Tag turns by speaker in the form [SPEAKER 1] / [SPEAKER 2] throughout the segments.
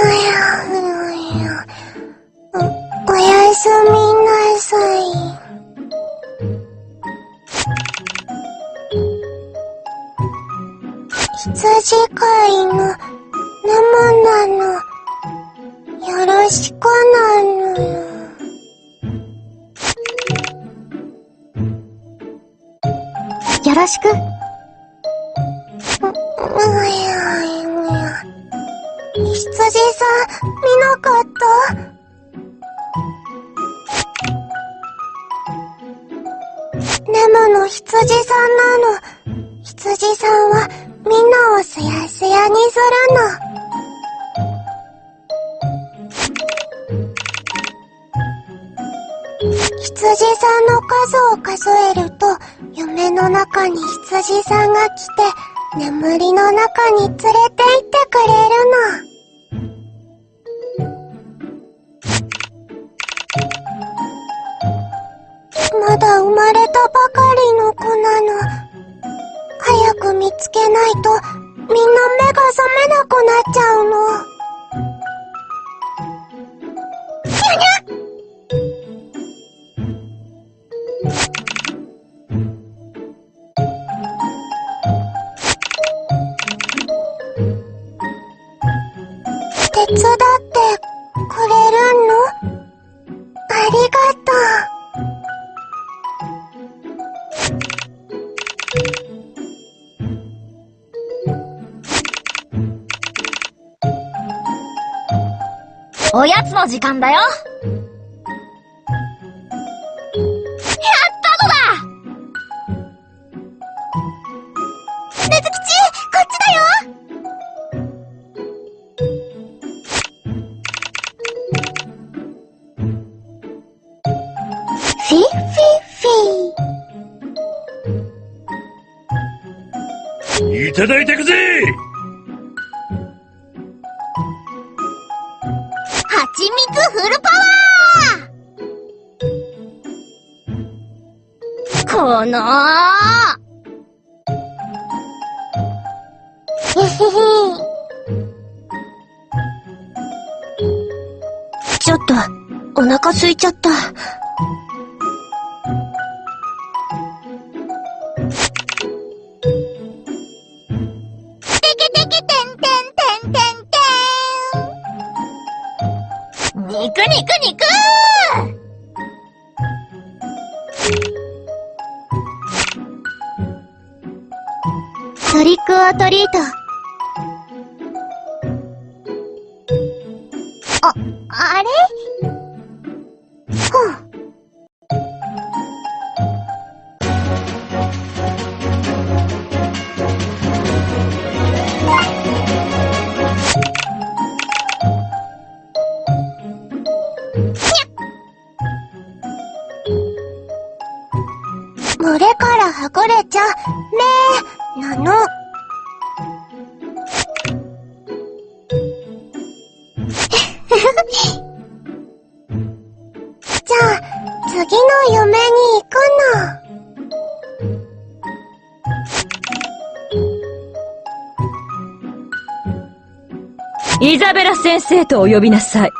[SPEAKER 1] おやすみなさい。羊飼いのレモなの。よろしくなのよ。よろしく。見なかったレモの羊さんなの。羊さんはみんなをすやすやにするの。羊さんの数を数えると、夢の中に羊さんが来て、眠りの中に連れて行ってくれるのだ生まれたばかりの子なの。早く見つけないと、みんな目が覚めなくなっちゃうの。にゃに
[SPEAKER 2] 時間だよ。やったのだ。
[SPEAKER 1] ねずきち、こっちだよ。フィフィフィ
[SPEAKER 3] いただいてくぜ。
[SPEAKER 2] 蜜フルパワーこの
[SPEAKER 1] へへへちょっと、お腹すいちゃった。
[SPEAKER 2] 肉肉肉
[SPEAKER 1] トリックオアトリート。れからはぐれちゃ、めー、なの。じゃあ、次の夢に行くの。
[SPEAKER 4] イザベラ先生とお呼びなさい。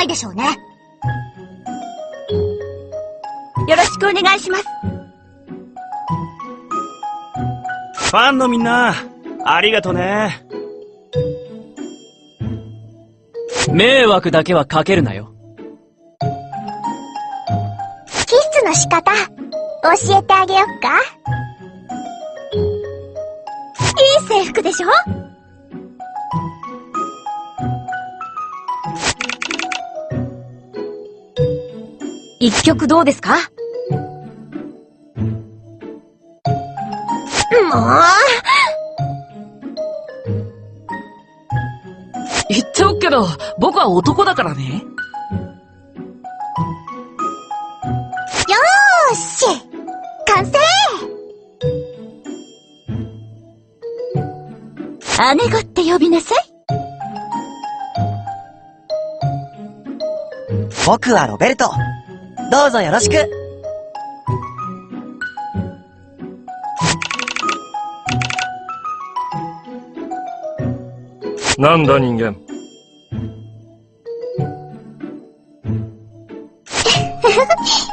[SPEAKER 2] ないでしょうね。
[SPEAKER 4] よろしくお願いします。
[SPEAKER 3] ファンのみんな、ありがとね。迷惑だけはかけるなよ。
[SPEAKER 1] キスの仕方、教えてあげよっか
[SPEAKER 2] いい制服でしょ？
[SPEAKER 4] 一曲どうですか？
[SPEAKER 1] もう？
[SPEAKER 3] 言っておくけど、僕は男だからね。よーし！完成！
[SPEAKER 4] 姉子って呼びなさい。
[SPEAKER 5] 僕はロベルト。どうぞよろしく。
[SPEAKER 6] なんだ人間。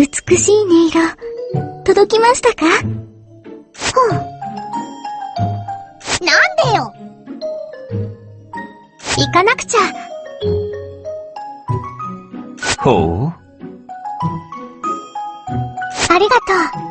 [SPEAKER 2] 美しい音色、届きましたか？なんでよ？行かなくちゃ。
[SPEAKER 3] ほう？
[SPEAKER 2] ありがとう。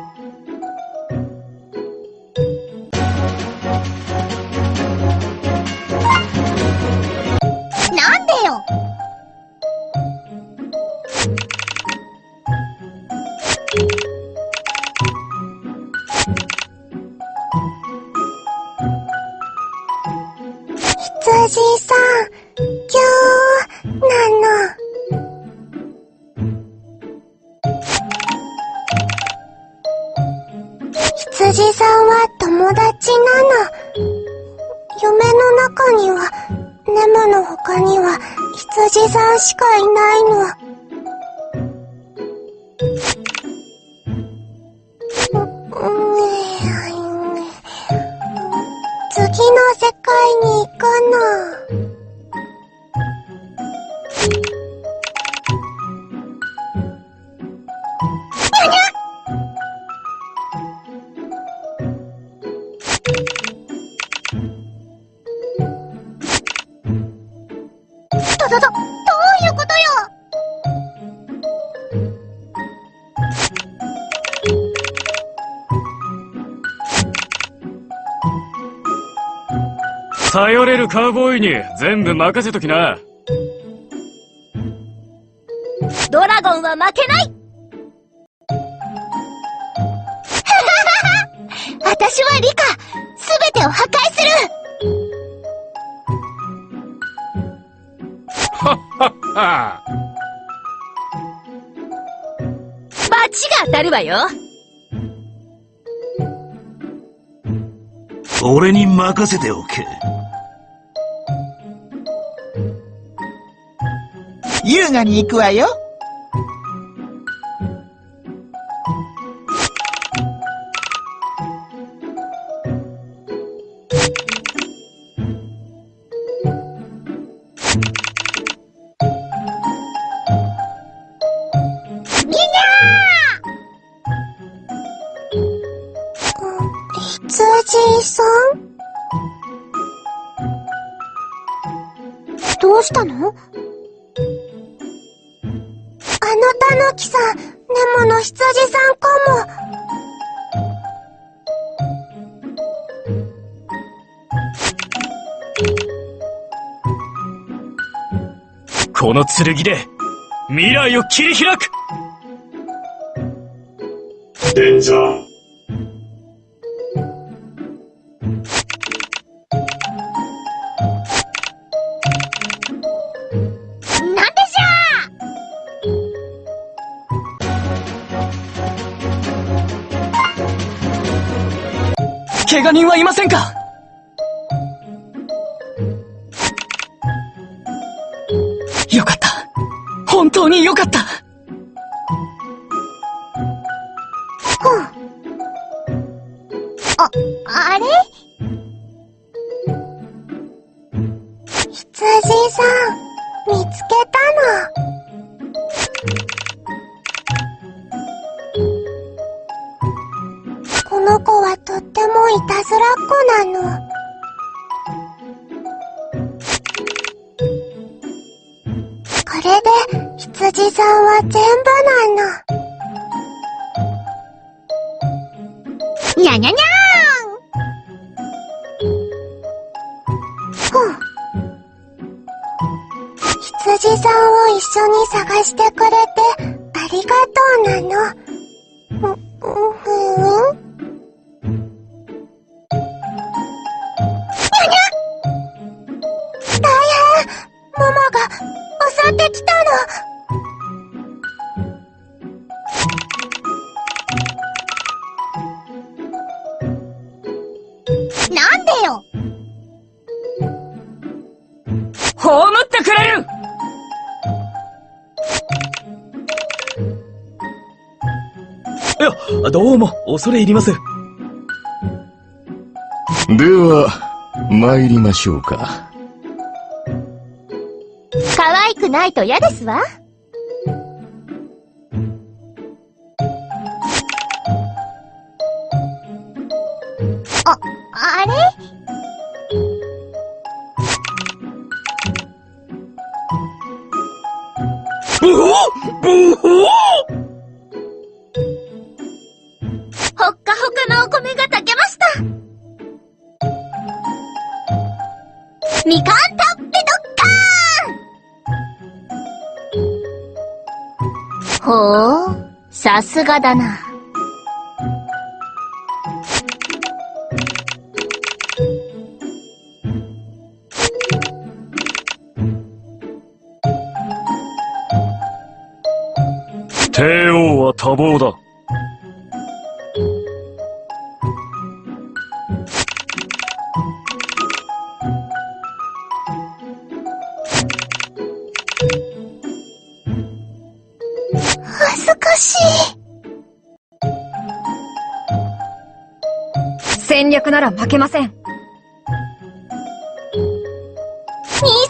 [SPEAKER 1] 羊さんしかいないの。次の世界に行か
[SPEAKER 2] な。どど、どういうことよ？
[SPEAKER 6] 頼れるカウボーイに全部任せときな。
[SPEAKER 4] ドラゴンは負けないバチが当たるわよ
[SPEAKER 3] 俺に任せておけ。
[SPEAKER 5] 優雅に行くわよ。
[SPEAKER 6] この剣で未来を切り開く。
[SPEAKER 3] デンジャー。
[SPEAKER 2] なんでしょ
[SPEAKER 5] 怪我人はいませんか？当によかった。
[SPEAKER 1] 羊さんを一緒に探してくれてありがとうなの。う、うん
[SPEAKER 5] 葬ってくれる
[SPEAKER 7] どうも、恐れ入ります。
[SPEAKER 8] では、参りましょうか。
[SPEAKER 2] 可愛くないと嫌ですわ。
[SPEAKER 1] あれ？
[SPEAKER 2] がだな。
[SPEAKER 6] 帝王は多忙だ。
[SPEAKER 9] 戦略なら負けません。
[SPEAKER 1] 兄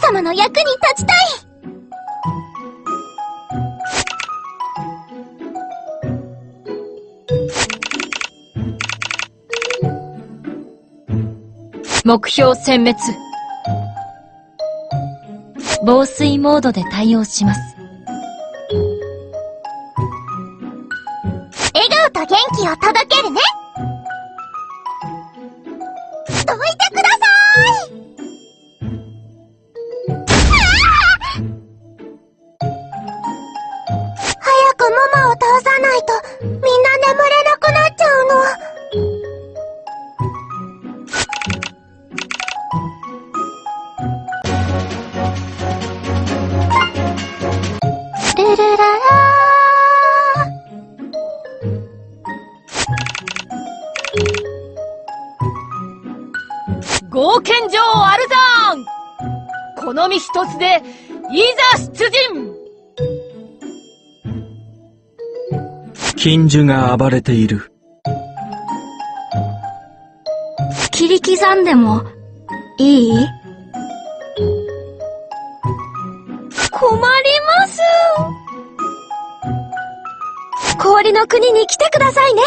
[SPEAKER 1] 様の役に立ちたい
[SPEAKER 9] 目標殲滅。防水モードで対応します。
[SPEAKER 1] 笑顔と元気を届けるね
[SPEAKER 5] この身一つで、いざ出陣
[SPEAKER 7] 金樹が暴れている。
[SPEAKER 9] 切り刻んでも、いい？困ります。氷の国に来てくださいね。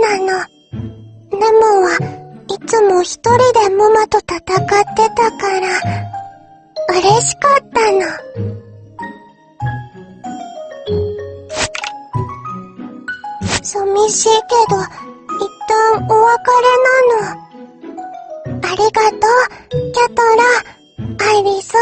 [SPEAKER 1] なの。ネモはいつも一人でモマと戦ってたから、嬉しかったの。寂しいけど、一旦お別れなの。ありがとう、キャトラ、アイリス。